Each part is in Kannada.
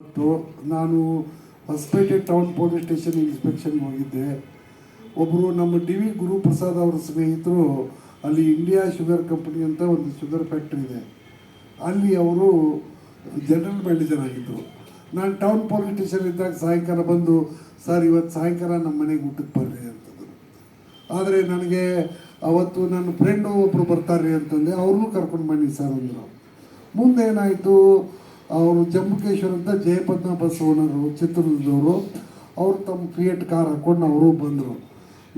ಇವತ್ತು ನಾನು ಹೊಸಪೇಟೆ ಟೌನ್ ಪೊಲೀಸ್ ಸ್ಟೇಷನ್ ಇನ್ಸ್ಪೆಕ್ಷನ್ಗೆ ಹೋಗಿದ್ದೆ. ಒಬ್ಬರು ನಮ್ಮ ಡಿ ವಿ ಗುರುಪ್ರಸಾದ್ ಅವರ ಸ್ನೇಹಿತರು ಅಲ್ಲಿ ಇಂಡಿಯಾ ಶುಗರ್ ಕಂಪನಿ ಅಂತ ಒಂದು ಶುಗರ್ ಫ್ಯಾಕ್ಟ್ರಿ ಇದೆ. ಅಲ್ಲಿ ಅವರು ಜನರಲ್ ಮ್ಯಾನೇಜರ್ ಆಗಿದ್ದರು ನಾನು ಟೌನ್ ಪೊಲೀಸ್ ಸ್ಟೇಷನ್ ಇದ್ದಾಗ ಸಾಯಂಕಾಲ ಬಂದು, ಸರ್, ಇವತ್ತು ಸಾಯಂಕಾಲ ನಮ್ಮ ಮನೆಗೆ ಊಟಕ್ಕೆ ಬರ್ರಿ ಅಂತಂದರು. ಆದರೆ ನನಗೆ ಅವತ್ತು ನನ್ನ ಫ್ರೆಂಡು ಒಬ್ಬರು ಬರ್ತಾರೆ ಅಂತಂದೆ, ಅವ್ರನ್ನೂ ಕರ್ಕೊಂಡು ಬನ್ನಿ ಸರ್ ಅಂದರು. ಮುಂದೆ ಏನಾಯಿತು ಅವರು ಜಂಬುಕೇಶ್ವರ ಅಂತ ಜಯಪದ್ಮ ಬಸ್ ಓನರು ಚಿತ್ರದುರ್ಗದವರು. ಅವರು ತಮ್ಮ ಕ್ರಿಯೇಟ್ ಕಾರ್ ಹಾಕ್ಕೊಂಡು ಅವರು ಬಂದರು.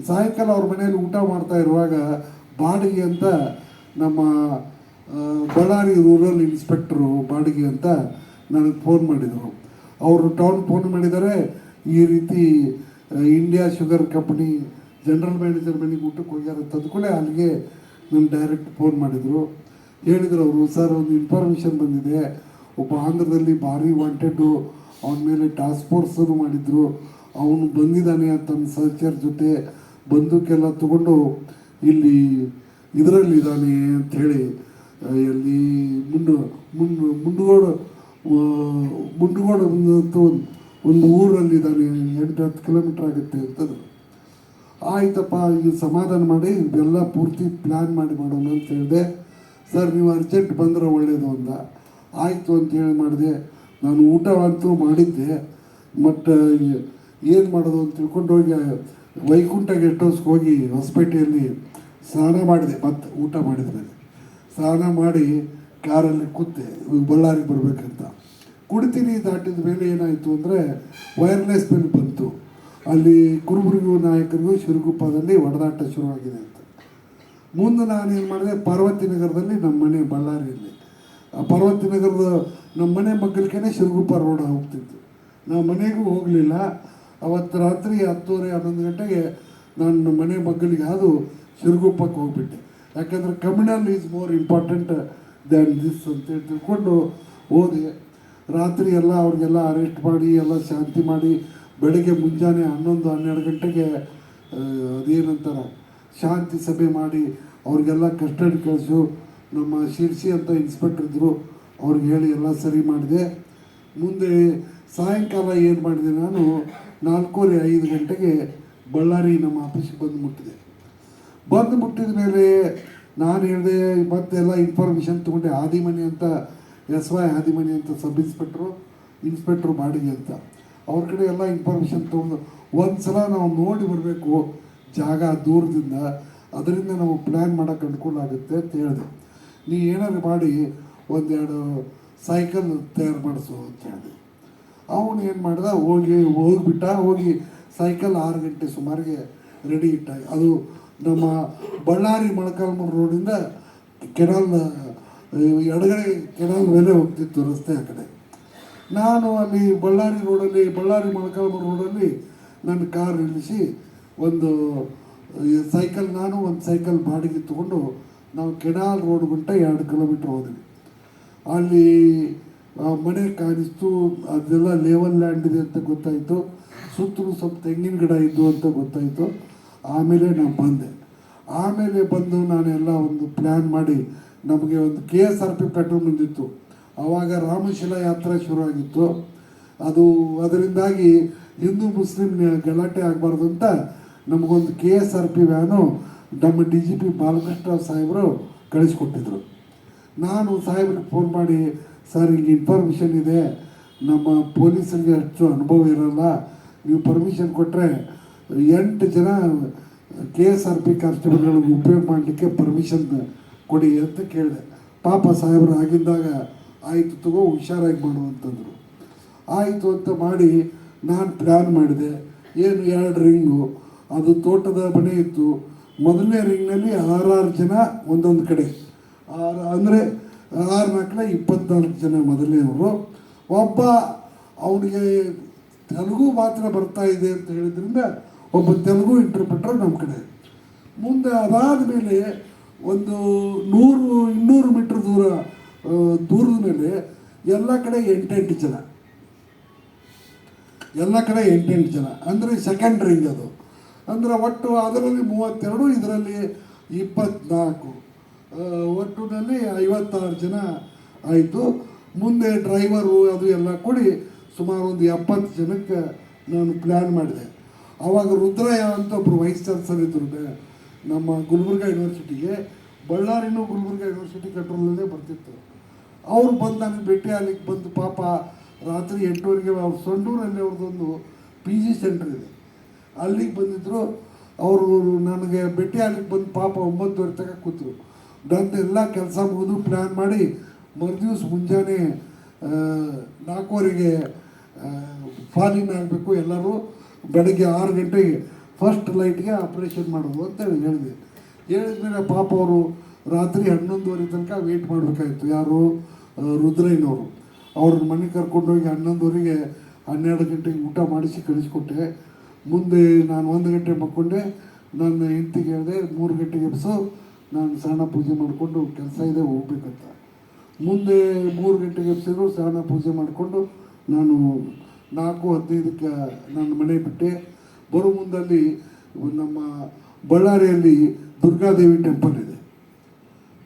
ಸಾಯಂಕಾಲ ಅವ್ರ ಮನೇಲಿ ಊಟ ಮಾಡ್ತಾ ಇರುವಾಗ ಬಾಡಿಗೆ ಅಂತ ನಮ್ಮ ಬಳ್ಳಾರಿ ರೂರಲ್ ಇನ್ಸ್ಪೆಕ್ಟ್ರು ಬಾಡಿಗೆ ಅಂತ ನನಗೆ ಫೋನ್ ಮಾಡಿದರು. ಅವರು ಟೌನ್ ಫೋನ್ ಮಾಡಿದ್ದಾರೆ ಈ ರೀತಿ India sugar company general manager ಮನೆಗೆ ಊಟಕ್ಕೆ ಹೋಗ್ಯಾರ ಅಂತ ಅಂದ್ಕೊಳ್ಳೆ ಅಲ್ಲಿಗೆ ನನ್ನ ಡೈರೆಕ್ಟ್ ಫೋನ್ ಮಾಡಿದರು. ಹೇಳಿದರು ಅವರು, ಸರ್, ಒಂದು ಇನ್ಫಾರ್ಮೇಷನ್ ಬಂದಿದೆ. ಒಬ್ಬ ಆಂಧ್ರದಲ್ಲಿ ಭಾರಿ ವಾಂಟೆಡ್ಡು ಅವನ ಮೇಲೆ ಟಾಸ್ಕ್ ಫೋರ್ಸನ್ನು ಮಾಡಿದ್ರು. ಅವನು ಬಂದಿದ್ದಾನೆ ತನ್ನ ಸಹಚರ ಜೊತೆ ಬಂದೂಕೆಲ್ಲ ತಗೊಂಡು, ಇಲ್ಲಿ ಇದರಲ್ಲಿದ್ದಾನೆ ಅಂಥೇಳಿ ಎಲ್ಲಿ ಮುಂಡು ಮುಂಡು, ಮುಂಡುಗೋಡು ಮುಂಡುಗೋಡ ಒಂದು ಒಂದು ಊರಲ್ಲಿದ್ದಾನೆ ಎಂಟು ಹತ್ತು ಕಿಲೋಮೀಟ್ರ್ ಆಗುತ್ತೆ ಅಂತಂದ್ರು ಆಯ್ತಪ್ಪ, ಈಗ ಸಮಾಧಾನ ಮಾಡಿ, ಇದೆಲ್ಲ ಪೂರ್ತಿ ಪ್ಲ್ಯಾನ್ ಮಾಡಿ ಮಾಡೋಣ ಅಂತ ಹೇಳಿದೆ, ಸರ್, ನೀವು ಅರ್ಜೆಂಟ್ ಬಂದರೆ ಒಳ್ಳೆಯದು ಅಂದ. ಆಯಿತು ಅಂತೇಳಿ ಮಾಡಿದೆ. ನಾನು ಊಟ ಅಂತೂ ಮಾಡಿದ್ದೆ ಬಟ್ ಏನು ಮಾಡೋದು ಅಂತ ತಿಳ್ಕೊಂಡು ಹೋಗಿ ವೈಕುಂಠ ಗೆಸ್ಟ್ ಹೌಸ್ಗೆ ಹೋಗಿ ಹೊಸಪೇಟೆಯಲ್ಲಿ ಸ್ನಾನ ಮಾಡಿದೆ. ಮತ್ತೆ ಊಟ ಮಾಡಿದ ಮೇಲೆ. ಸ್ನಾನ ಮಾಡಿ ಕಾರಲ್ಲಿ ಕೂತೆ ಬಳ್ಳಾರಿಗೆ ಬರಬೇಕಂತ. ಕುಡಿತೀನಿ, ದಾಟಿದ ಮೇಲೆ ಏನಾಯಿತು ಅಂದರೆ ವೈರ್ಲೆಸ್ ಬಿಲ್ ಬಂತು. ಅಲ್ಲಿ ಕುರುಬರಿಗೂ ನಾಯಕರಿಗೂ ಶಿರುಗುಪ್ಪದಲ್ಲಿ ಹೊಡೆದಾಟ ಶುರುವಾಗಿದೆ ಅಂತ. ಮುಂದೆ ನಾನೇನು ಮಾಡಿದೆ, ಪಾರ್ವತಿ ನಗರದಲ್ಲಿ ನಮ್ಮ ಮನೆ ಬಳ್ಳಾರಿಯಲ್ಲಿ. ಪಾರ್ವತಿ ನಗರದ ನಮ್ಮ ಮನೆ ಮಗ್ಗಲಿಗೆ ಸಿರುಗುಪ್ಪ ರೋಡ್ ಹೋಗ್ತಿತ್ತು. ನಾವು ಮನೆಗೂ ಹೋಗಲಿಲ್ಲ. ಅವತ್ತು ರಾತ್ರಿ ಹತ್ತುವರೆ ಹನ್ನೊಂದು ಗಂಟೆಗೆ ನಾನು ಮನೆ ಮಗ್ಗಲಿಗೆ ಅದು ಸಿರುಗುಪ್ಪಕ್ಕೆ ಹೋಗ್ಬಿಟ್ಟೆ. ಯಾಕಂದರೆ communal is more important than this ಅಂತೇಳಿ ತಿಳ್ಕೊಂಡು ಹೋದೆ. ರಾತ್ರಿ ಎಲ್ಲ ಅವ್ರಿಗೆಲ್ಲ ಅರೆಸ್ಟ್ ಮಾಡಿ, ಎಲ್ಲ ಶಾಂತಿ ಮಾಡಿ ಬೆಳಗ್ಗೆ ಮುಂಜಾನೆ ಹನ್ನೊಂದು ಹನ್ನೆರಡು ಗಂಟೆಗೆ ಅದೇನಂತಾರೆ, ಶಾಂತಿ ಸಭೆ ಮಾಡಿ ಅವ್ರಿಗೆಲ್ಲ ಕಸ್ಟಡಿ ಕಳಿಸು ನಮ್ಮ ಶಿರ್ಸಿ ಅಂತ ಇನ್ಸ್ಪೆಕ್ಟರ್ ಇದ್ದರು ಅವ್ರಿಗೆ ಹೇಳಿ ಎಲ್ಲ ಸರಿ ಮಾಡಿದೆ. ಮುಂದೆ ಸಾಯಂಕಾಲ ಏನು ಮಾಡಿದೆ ನಾನು, ನಾಲ್ಕೂವರೆ ಐದು ಗಂಟೆಗೆ ಬಳ್ಳಾರಿ ನಮ್ಮ ಆಫೀಸಿಗೆ ಬಂದು ಮುಟ್ಟಿದೆ. ಬಂದು ಮುಟ್ಟಿದ ಮೇಲೆ ನಾನು ಹೇಳಿದೆ ಮತ್ತೆಲ್ಲ ಇನ್ಫಾರ್ಮೇಷನ್ ತೊಗೊಂಡೆ, ಆದಿಮನಿ ಅಂತ, ಎಸ್ ವೈ ಆದಿಮನಿ ಅಂತ ಸಬ್ ಇನ್ಸ್ಪೆಕ್ಟ್ರು ಇನ್ಸ್ಪೆಕ್ಟ್ರು ಮಾಡಿದೆ ಅಂತ. ಅವ್ರ ಕಡೆ ಎಲ್ಲ ಇನ್ಫಾರ್ಮೇಷನ್ ತೊಗೊಂಡು ಒಂದು ಸಲ ನಾವು ನೋಡಿ ಬರಬೇಕು, ಜಾಗ ದೂರದಿಂದ, ಅದರಿಂದ ನಾವು ಪ್ಲ್ಯಾನ್ ಮಾಡೋಕ್ಕೆ ಅನುಕೂಲ ಆಗುತ್ತೆ ಅಂತ ಹೇಳಿದೆ. ನೀ ಏನಾದ್ರು ಮಾಡಿ ಒಂದೆರಡು ಸೈಕಲ್ ತಯಾರು ಮಾಡಿಸು ಅಂತ ಹೇಳಿದೆ ಅವನು ಏನು ಮಾಡ್ದ? ಹೋಗಿ, ಹೋಗಿಬಿಟ್ಟ. ಹೋಗಿ ಸೈಕಲ್ ಆರು ಗಂಟೆ ಸುಮಾರಿಗೆ ರೆಡಿ ಇಟ್ಟ. ಅದು ನಮ್ಮ ಬಳ್ಳಾರಿ ಮೊಳಕಾಲ್ಮೂರು ರೋಡಿಂದ ಕೆನಾಲ್ ಎಡಗಡೆ ಕೆನಾಲ್ ಮೇಲೆ ಹೋಗ್ತಿತ್ತು ರಸ್ತೆ ಆ ಕಡೆ. ನಾನು ಅಲ್ಲಿ ಬಳ್ಳಾರಿ ರೋಡಲ್ಲಿ ಬಳ್ಳಾರಿ ಮೊಳಕಾಲ್ಮೂರು ರೋಡಲ್ಲಿ ನನ್ನ ಕಾರ್ ನಿಲ್ಲಿಸಿ ಒಂದು ಸೈಕಲ್, ನಾನು ಒಂದು ಸೈಕಲ್ ಬಾಡಿಗೆ ತೊಗೊಂಡು ನಾವು ಕೆನಾಲ್ ರೋಡ್ ಗಂಟ ಎರಡು ಕಿಲೋಮೀಟ್ರ್ ಹೋದ್ವಿ. ಅಲ್ಲಿ ಮನೆ ಕಾಣಿಸ್ತು, ಅದೆಲ್ಲ ಲೇವಲ್ ಲ್ಯಾಂಡ್ ಇದೆ ಅಂತ ಗೊತ್ತಾಯಿತು. ಸುತ್ತಲೂ ಸ್ವಲ್ಪ ತೆಂಗಿನ ಗಿಡ ಇದ್ದು ಅಂತ ಗೊತ್ತಾಯಿತು. ಆಮೇಲೆ ನಾನು ಬಂದೆ. ಆಮೇಲೆ ಬಂದು ನಾನೆಲ್ಲ ಒಂದು ಪ್ಲ್ಯಾನ್ ಮಾಡಿ, ನಮಗೆ ಒಂದು K S R P petrol ಬಂದಿತ್ತು. ಆವಾಗ ರಾಮಶಿಲಾ ಯಾತ್ರೆ ಶುರುವಾಗಿತ್ತು. ಅದು, ಅದರಿಂದಾಗಿ ಹಿಂದೂ ಮುಸ್ಲಿಂ ಗಲಾಟೆ ಆಗಬಾರ್ದು ಅಂತ ನಮಗೊಂದು K S R P van ನಮ್ಮ ಡಿ ಜಿ ಪಿ ಬಾಲಕೃಷ್ಣ ಸಾಹೇಬರು ಕಳಿಸ್ಕೊಟ್ಟಿದ್ರು. ನಾನು ಸಾಹೇಬ್ರಿಗೆ ಫೋನ್ ಮಾಡಿ, ಸರ್, ಹಿಂಗೆ ಇನ್ಫಾರ್ಮೇಷನ್ ಇದೆ. ನಮ್ಮ ಪೊಲೀಸರಿಗೆ ಅಷ್ಟು ಅನುಭವ ಇರೋಲ್ಲ. ನೀವು ಪರ್ಮಿಷನ್ ಕೊಟ್ಟರೆ ಎಂಟು ಜನ ಕೆ ಎಸ್ ಆರ್ ಪಿ ಕಾನ್ಸ್ಟೇಬಲ್ಗಳಿಗೆ ಉಪಯೋಗ ಮಾಡಲಿಕ್ಕೆ ಪರ್ಮಿಷನ್ ಕೊಡಿ ಅಂತ ಕೇಳಿದೆ. ಪಾಪ ಸಾಹೇಬರು ಆಗಿದ್ದಾಗ ಆಯಿತು ತಗೋ, ಹುಷಾರಾಗಿ ಮಾಡು ಅಂತಂದರು. ಆಯಿತು ಅಂತ ಮಾಡಿ ನಾನು ಪ್ಲ್ಯಾನ್ ಮಾಡಿದೆ. ಏನು ಎರಡು ರಿಂಗು, ಅದು ತೋಟದ ಮನೆ ಇತ್ತು. ಮೊದಲನೇ ರಿಂಗ್ನಲ್ಲಿ ಆರಾರು ಜನ ಒಂದೊಂದು ಕಡೆ. ಆರು ಅಂದರೆ ಆರು ನಾಲ್ಕನೇ ಇಪ್ಪತ್ನಾಲ್ಕು ಜನ ಮೊದಲನೇವರು. ಒಬ್ಬ ಅವನಿಗೆ ತೆಲುಗು ಮಾತ್ರ ಬರ್ತಾ ಇದೆ ಅಂತ ಹೇಳಿದ್ರಿಂದ ಒಬ್ಬ ತೆಲುಗು ಇಂಟರ್ಪ್ರಿಟರ್ ನಮ್ಮ ಕಡೆ. ಮುಂದೆ ಅದಾದ ಮೇಲೆ ಒಂದು ನೂರು, ಇನ್ನೂರು ಮೀಟ್ರ್ ದೂರ ದೂರದ ಮೇಲೆ ಎಲ್ಲ ಕಡೆ ಎಂಟೆಂಟು ಜನ. ಎಲ್ಲ ಕಡೆ ಎಂಟೆಂಟು ಜನ. ಅಂದರೆ ಸೆಕೆಂಡ್ ರಿಂಗ್ ಅದು. ಅಂದರೆ ಒಟ್ಟು ಅದರಲ್ಲಿ ಮೂವತ್ತೆರಡು, ಇದರಲ್ಲಿ ಇಪ್ಪತ್ನಾಲ್ಕು. ಒಟ್ಟಿನಲ್ಲಿ ಐವತ್ತಾರು ಜನ ಆಯಿತು. ಮುಂದೆ ಡ್ರೈವರು ಅದು ಎಲ್ಲ ಕೊಡಿ ಸುಮಾರು ಒಂದು ಎಪ್ಪತ್ತು ಜನಕ್ಕೆ ನಾನು ಪ್ಲ್ಯಾನ್ ಮಾಡಿದೆ. ಆವಾಗ ರುದ್ರಯ್ಯ ಅಂತ ಒಬ್ಬರು ವೈಸ್ ಚಾನ್ಸಲರ್ ಇದ್ದರು ನಮ್ಮ ಗುಲ್ಬರ್ಗ ಯೂನಿವರ್ಸಿಟಿಗೆ ಬಳ್ಳಾರಿನೂ ಗುಲ್ಬರ್ಗ ಯೂನಿವರ್ಸಿಟಿ ಕಂಟ್ರೋಲಲ್ಲೇ ಬರ್ತಿತ್ತು. ಅವ್ರು ಬಂದು ನನಗೆ ಭೇಟಿ ಅಲ್ಲಿಗೆ ಬಂದು ಪಾಪ ರಾತ್ರಿ ಎಂಟೂವರೆಗೆ ಅವ್ರು ಸೊಂಡೂರಲ್ಲಿ ಅವ್ರದ್ದೊಂದು ಪಿ ಜಿ ಸೆಂಟ್ರ್ ಇದೆ. ಅಲ್ಲಿಗೆ ಬಂದಿದ್ದರು ಅವರು ನನಗೆ ಭೇಟಿ ಅಲ್ಲಿಗೆ ಬಂದು ಪಾಪ ಒಂಬತ್ತುವರೆ ತನಕ ಕೂತರು. ನಂದು ಎಲ್ಲ ಕೆಲಸ ಮುಗಿದು ಪ್ಲ್ಯಾನ್ ಮಾಡಿ, ಮರುದಿವ್ಸ ಮುಂಜಾನೆ ನಾಲ್ಕೂವರೆಗೆ ಫಾಲಿನ್ ಆಗಬೇಕು ಎಲ್ಲರೂ. ಬೆಳಗ್ಗೆ ಆರು ಗಂಟೆಗೆ ಫಸ್ಟ್ ಲೈಟ್ಗೆ ಆಪ್ರೇಷನ್ ಮಾಡೋದು ಅಂತೇಳಿ ಹೇಳಿದೆ. ಹೇಳಿದ್ಮೇಲೆ ಪಾಪ ಅವರು ರಾತ್ರಿ ಹನ್ನೊಂದುವರೆ ತನಕ ವೆಯ್ಟ್ ಮಾಡಬೇಕಾಯ್ತು. ಯಾರು? ರುದ್ರಯ್ಯನವರು. ಅವ್ರನ್ನ ಮನೆ ಕರ್ಕೊಂಡೋಗಿ ಹನ್ನೊಂದುವರೆಗೆ ಹನ್ನೆರಡು ಗಂಟೆಗೆ ಊಟ ಮಾಡಿಸಿ ಕಳಿಸ್ಕೊಟ್ಟೆ. ಮುಂದೆ ನಾನು ಒಂದು ಗಂಟೆ ಮಕ್ಕೊಂಡೆ, ನನ್ನ ಹೆಂಡತಿಗೆ ಹೇಳಿದೆ, ಮೂರು ಗಂಟೆಗೆ ಎಬ್ಸು, ನಾನು ಸ್ನಾನ ಪೂಜೆ ಮಾಡಿಕೊಂಡು ಕೆಲಸ ಇದೆ, ಹೋಗ್ಬೇಕಂತ. ಮುಂದೆ ಮೂರು ಗಂಟೆಗೆ ಎಬ್ಸಿದ್ರು ಸ್ನಾನ ಪೂಜೆ ಮಾಡಿಕೊಂಡು ನಾನು ನಾಲ್ಕು, ಹದಿನೈದಕ್ಕೆ ನನ್ನ ಮನೆ ಬಿಟ್ಟೆ. ಬರೋ ಮುಂದಲ್ಲಿ ನಮ್ಮ ಬಳ್ಳಾರಿಯಲ್ಲಿ ದುರ್ಗಾದೇವಿ ಟೆಂಪಲ್ ಇದೆ.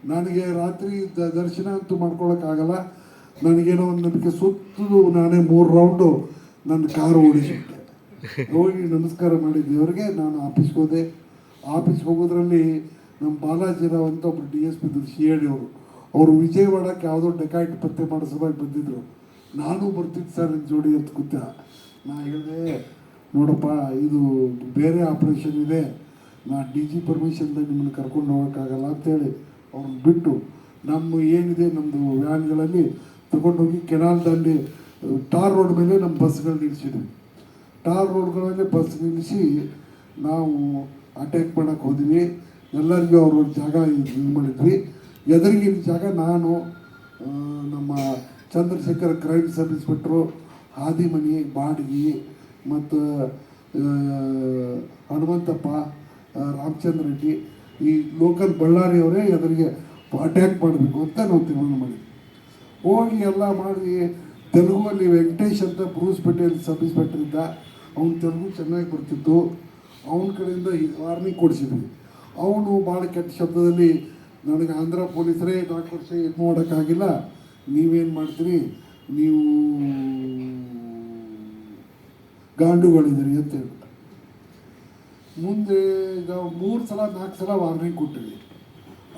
ನನಗೆ ರಾತ್ರಿ ದರ್ಶನ ಅಂತೂ ಮಾಡ್ಕೊಳಕ್ಕಾಗಲ್ಲ. ನನಗೇನೋ ಒಂದು ನಂಬಿಕೆ ಸುತ್ತಲೂ ನಾನೇ ಮೂರು ರೌಂಡು ನನ್ನ ಕಾರು ಓಡಿಸಿಬಿಟ್ಟೆ. ಹೋಗಿ ನಮಸ್ಕಾರ ಮಾಡಿ ದೇವರಿಗೆ ನಾನು ಆಫೀಸ್ಗೆ ಹೋದೆ ಆಫೀಸ್ಗೆ ಹೋಗೋದ್ರಲ್ಲಿ ನಮ್ಮ ಬಾಲಾಜಿರಾವ್ ಅಂತ ಒಬ್ರು ಡಿ ಎಸ್ ಪಿ ಇದ್ರು ಸಿ ಅವರು. ಅವರು ವಿಜಯವಾಡಕ್ಕೆ ಯಾವುದೋ ಡೆಕಾಯಿಟ್ ಪತ್ತೆ ಮಾಡೋ ಸಭೆಗೆ ಬಂದಿದ್ದರು ನಾನು ಬರ್ತಿದ್ದೆ ಸರ್ ನಿಮ್ಮ ಜೋಡಿ ಅಂತ ಕೂತ ನಾ ಹೇಳಿದೆ, ನೋಡಪ್ಪ, ಇದು ಬೇರೆ ಆಪ್ರೇಷನ್ ಇದೆ. ನಾ ಡಿ ಜಿ ಪರ್ಮಿಷನ್ದ ನಿಮ್ಮನ್ನು ಕರ್ಕೊಂಡು ಹೋಗೋಕ್ಕಾಗಲ್ಲ ಅಂತೇಳಿ ಅವ್ರನ್ನ ಬಿಟ್ಟು ನಮ್ಮ ಏನಿದೆ ನಮ್ಮದು ವ್ಯಾನ್ಗಳಲ್ಲಿ ತಗೊಂಡೋಗಿ ಕೆನಾಲ್ದಲ್ಲಿ, ಟಾರ್ ರೋಡ್ ಮೇಲೆ ನಮ್ಮ ಬಸ್ಗಳು ನಿಲ್ಲಿಸಿದ್ವಿ ಟಾರ್ ರೋಡ್ಗಳಲ್ಲಿ ಬಸ್ ನಿಲ್ಲಿಸಿ ನಾವು ಅಟ್ಯಾಕ್ ಮಾಡೋಕ್ಕೆ ಹೋದ್ವಿ. ಎಲ್ಲರಿಗೂ ಅವ್ರವ್ರ ಜಾಗ ಇದು ಮಾಡಿದ್ವಿ. ಎದುರಿಗಿನ ಜಾಗ ನಾನು ನಮ್ಮ Chandrashekar crime sub inspector Hadimani ಬಾಡಿಗೆ ಮತ್ತು ಹನುಮಂತಪ್ಪ ರಾಮಚಂದ್ರ ರೆಡ್ಡಿ ಈ ಲೋಕಲ್ ಬಳ್ಳಾರಿಯವರೇ ಎದುರಿಗೆ ಅಟ್ಯಾಕ್ ಮಾಡಬೇಕು ಅಂತ ನಾವು ತೀರ್ಮಾನ ಮಾಡಿದ್ವಿ. ಹೋಗಿ ಎಲ್ಲ ಮಾಡಿ ತೆಲುಗುವಲ್ಲಿ ವೆಂಕಟೇಶ್ ಅಂತ ಬ್ರೂಸ್ ಪಟೇಲ್ ಸಬ್ ಇನ್ಸ್ಪೆಕ್ಟರ್ ಇದ್ದ ಅವ್ನು ತೆಲುಗು ಚೆನ್ನಾಗಿ ಬರ್ತಿತ್ತು ಅವನ ಕಡೆಯಿಂದ ವಾರ್ನಿಂಗ್ ಕೊಡಿಸಿದ್ವಿ. ಅವನು ಭಾಳ ಕೆಟ್ಟ ಶಬ್ದದಲ್ಲಿ ನನಗೆ ಆಂಧ್ರ ಪೊಲೀಸರೇ ಡಾಕ್ಟರ್ಸ್ ಇದು ಮಾಡೋಕ್ಕಾಗಿಲ್ಲ. ನೀವೇನು ಮಾಡ್ತೀರಿ? ನೀವು ಗಾಂಡುಗಳಿದ್ದೀರಿ ಅಂತ ಹೇಳ್ಬಿಟ್ಟು. ಮುಂದೆ ನಾವು ಮೂರು ಸಲ, ನಾಲ್ಕು ಸಲ ವಾರ್ನಿಂಗ್ ಕೊಟ್ಟಿವಿ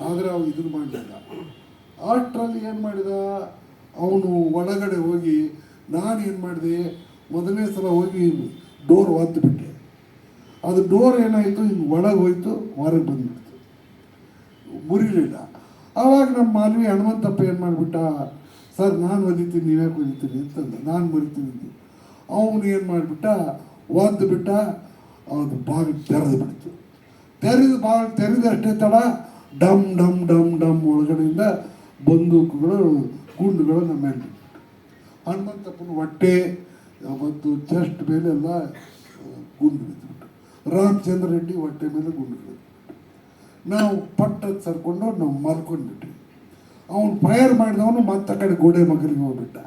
ಆದರೆ ಅವ್ನು ಇದನ್ನು ಮಾಡಲಿಲ್ಲ. ಆಟ್ರಲ್ಲಿ ಏನು ಮಾಡಿದ? ಅವನು ಒಳಗಡೆ ಹೋಗಿ ನಾನು ಏನು ಮಾಡಿದೆ? ಮೊದಲನೇ ಸಲ ಹೋಗಿ ಡೋರ್ ಒದ್ದು ಬಿಟ್ಟೆ ಅದು ಡೋರ್ ಏನಾಯಿತು? ಹಿಂಗೆ ಒಳಗೆ ಹೋಯ್ತು, ಹೊರಗೆ ಬಂದ್ಬಿಡ್ತು. ಮುರಿಲಿಲ್ಲ. ಆವಾಗ ನಮ್ಮ ಮಾನವಿ ಹನುಮಂತಪ್ಪ ಏನು ಮಾಡಿಬಿಟ್ಟ, ಸರ್, ನಾನು ಒದಿತೀನಿ ನೀವ್ಯಾಕೆ ಒದಿತೀನಿ ಅಂತಂದ. ನಾನು ಮುರಿತೀನಿ ಅಂತ ಅವನು ಏನು ಮಾಡಿಬಿಟ್ಟ, ಒದ್ದು ಬಿಟ್ಟ, ಅದು ಬಾಗಿಲು ತೆರೆದು ಬಿಡ್ತು. ತೆರೆದು ಬಾಗಿಲು ತೆರೆದಷ್ಟೇ ತಡ, ಡಮ್ ಡಮ್ ಡಮ್ ಡಮ್ ಒಳಗಡೆಯಿಂದ ಬಂದೂಕುಗಳು, ಗುಂಡುಗಳು ನಮ್ಮ ಮೇಲೆ ಹನುಮಂತಪ್ಪನ ಹೊಟ್ಟೆ ಮತ್ತು ಚೆಸ್ಟ್ ಮೇಲೆಲ್ಲ ಗುಂಡು ಬಿದ್ದುಬಿಟ್ಟು. ರಾಮಚಂದ್ರ ರೆಡ್ಡಿ ಹೊಟ್ಟೆ ಮೇಲೆ ಗುಂಡು ಬಿದ್ದುಬಿಟ್ಟು. ನಾವು ಪಟ್ಟದ ಸರ್ಕೊಂಡು ನಾವು ಮಲ್ಕೊಂಡ್ಬಿಟ್ವಿ. ಅವನು ಫೈರ್ ಮಾಡಿದವನು ಮತ್ತೆ ಕಡೆ ಗೋಡೆ ಮಗಲಿಗೆ ಹೋಗ್ಬಿಟ್ಟ.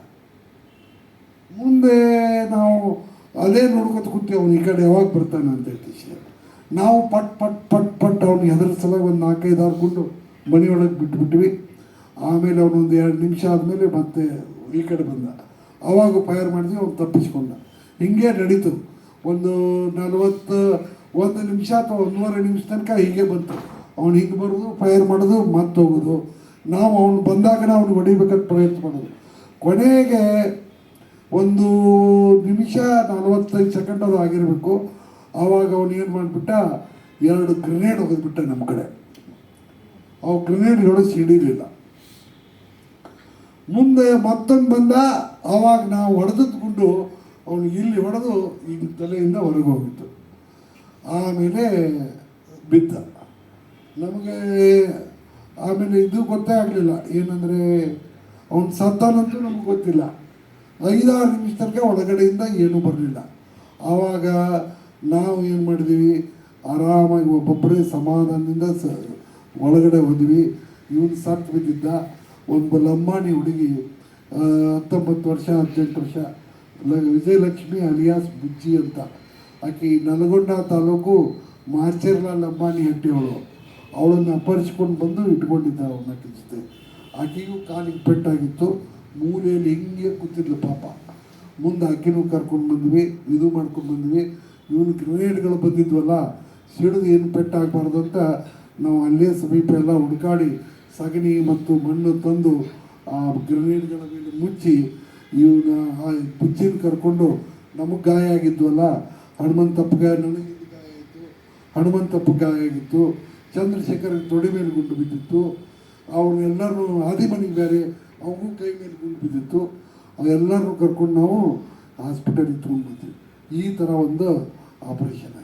ಮುಂದೆ ನಾವು ಅದೇ ನೋಡ್ಕೊತ ಕೂತೀವಿ, ಅವನು ಈ ಕಡೆ ಯಾವಾಗ ಬರ್ತಾನೆ ಅಂತ ಹೇಳ್ತೀವಿ ನಾವು ಪಟ್ ಪಟ್ ಪಟ್ ಪಟ್ ಅವ್ನು ಎದ್ರ ಸಲ ಒಂದು ನಾಲ್ಕೈದು ಗುಂಡು ಮನೆಯೊಳಗೆ ಬಿಟ್ಬಿಟ್ವಿ. ಆಮೇಲೆ ಅವನೊಂದು ಎರಡು ನಿಮಿಷ ಆದಮೇಲೆ ಮತ್ತೆ ಈ ಕಡೆ ಬಂದ. ಆವಾಗ ಫೈರ್ ಮಾಡಿದ್ವಿ ಅವ್ನು ತಪ್ಪಿಸ್ಕೊಂಡ. ಹಿಂಗೆ ನಡೀತು. ಒಂದು ನಲವತ್ತು, ಒಂದು ನಿಮಿಷ ಅಥವಾ ಒಂದೂವರೆ ನಿಮಿಷ ತನಕ ಹೀಗೆ ಬಂತು. ಅವ್ನು ಹಿಂಗೆ ಬರೋದು ಫೈರ್ ಮಾಡೋದು ಮತ್ತೆ ಹೋಗೋದು. ನಾವು ಅವ್ನು ಬಂದಾಗ ಅವ್ನು ಹೊಡಿಬೇಕಂತ ಪ್ರಯತ್ನ ಮಾಡೋದು. ಕೊನೆಗೆ ಒಂದು ನಿಮಿಷ ನಲವತ್ತೈದು ಸೆಕೆಂಡ್ ಅದು ಆಗಿರಬೇಕು. ಆವಾಗ ಅವನು ಏನು ಮಾಡಿಬಿಟ್ಟ? ಎರಡು ಗ್ರೆನೇಡ್ ಒಗೆದ್ಬಿಟ್ಟ ನಮ್ಮ ಕಡೆ. ಅವು ಗ್ರೆನೇಡ್ಗಳು ಸಿಡಿಲಿಲ್ಲ. ಮುಂದೆ ಮತ್ತೊಂದು ಬಂದ ಆವಾಗ ನಾವು ಹೊಡೆದದ್ದು ಗುಂಡು ಅವನು ಇಲ್ಲಿ ಹೊಡೆದು ಈಗ ತಲೆಯಿಂದ ಹೊರಗೆ ಹೋಗಿತ್ತು. ಆಮೇಲೆ ಬಿದ್ದ. ನಮಗೆ ಆಮೇಲೆ ಇದು ಗೊತ್ತೇ ಆಗಲಿಲ್ಲ. ಏನಂದರೆ ಅವನು ಸತ್ತಾನಂತೂ ನಮ್ಗೆ ಗೊತ್ತಿಲ್ಲ. ಐದಾರು ನಿಮಿಷ ತನಕ ಒಳಗಡೆಯಿಂದ ಏನೂ ಬರಲಿಲ್ಲ. ಆವಾಗ ನಾವು ಏನು ಮಾಡಿದ್ವಿ? ಆರಾಮಾಗಿ ಒಬ್ಬೊಬ್ಬರೇ ಸಮಾಧಾನದಿಂದ ಸ ಒಳಗಡೆ ಹೋದ್ವಿ. ಇವನು ಸತ್ತು ಬಿದ್ದಿದ್ದ. ಒಂದು ಲಂಬಾಣಿ ಹುಡುಗಿ ಹತ್ತೊಂಬತ್ತು ವರ್ಷ, ಹದಿನೆಂಟು ವರ್ಷ ವಿಜಯಲಕ್ಷ್ಮಿ ಅಲಿಯಾಸ್ ಬುಜ್ಜಿ ಅಂತ. ಆಕೆ ನಲ್ಗೊಂಡ ತಾಲೂಕು ಮಾರ್ಚರ್ಲ ಲಂಬಾಣಿ ಹಟ್ಟಿಯವಳು ಅವಳನ್ನು ಅಪ್ಪರಿಸ್ಕೊಂಡು ಬಂದು ಇಟ್ಕೊಂಡಿದ್ದ ಅವನ ಜೊತೆ. ಆಕೆಗೂ ಕಾಲಿಗೆ ಪೆಟ್ಟಾಗಿತ್ತು ಮೂಲೆಯಲ್ಲಿ ಹಿಂಗೆ ಕೂತಿದ್ಲು ಪಾಪ. ಮುಂದೆ ಆಕೆನೂ ಕರ್ಕೊಂಡು ಬಂದ್ವಿ, ಇದು ಮಾಡ್ಕೊಂಡು ಬಂದ್ವಿ. ಇವನು ಗ್ರೆನೇಡ್ಗಳು ಬಂದಿದ್ವಲ್ಲ, ಸಿಡಿದು ಏನು ಪೆಟ್ಟಾಗಬಾರ್ದು ಅಂತ ನಾವು ಅಲ್ಲೇ ಸಮೀಪ ಎಲ್ಲ ಹುಡುಕಾಡಿ ಸಗಣಿ ಮತ್ತು ಮಣ್ಣು ತಂದು ಆ ಗ್ರನೇಡ್ಗಳ ಮೇಲೆ ಮುಚ್ಚಿ ಇವನ ಆ ಬುಜ್ಜಿನ ಕರ್ಕೊಂಡು ನಮಗೆ ಗಾಯ ಆಗಿದ್ವಲ್ಲ ಹನುಮಂತಪ್ಪ ಗಾಯ ನನಗೆ ಗಾಯ ಆಯಿತು. ಹನುಮಂತಪ್ಪ ಗಾಯ ಆಗಿತ್ತು. ಚಂದ್ರಶೇಖರ್ ತೊಡೆ ಮೇಲೆ ಗುಂಡು ಬಿದ್ದಿತ್ತು. ಅವ್ರನ್ನೆಲ್ಲರೂ ಆದಿಮನಿಗೆ ಬೇರೆ ಅವಗೂ ಕೈ ಮೇಲೆ ಗುಂಡು ಬಿದ್ದಿತ್ತು. ಅವೆಲ್ಲರೂ ಕರ್ಕೊಂಡು ನಾವು ಹಾಸ್ಪಿಟಲಿಗೆ ತೊಗೊಂಡು ಬಂದ್ವಿ. ಈ ಥರ ಒಂದು ಆಪರೇಷನ್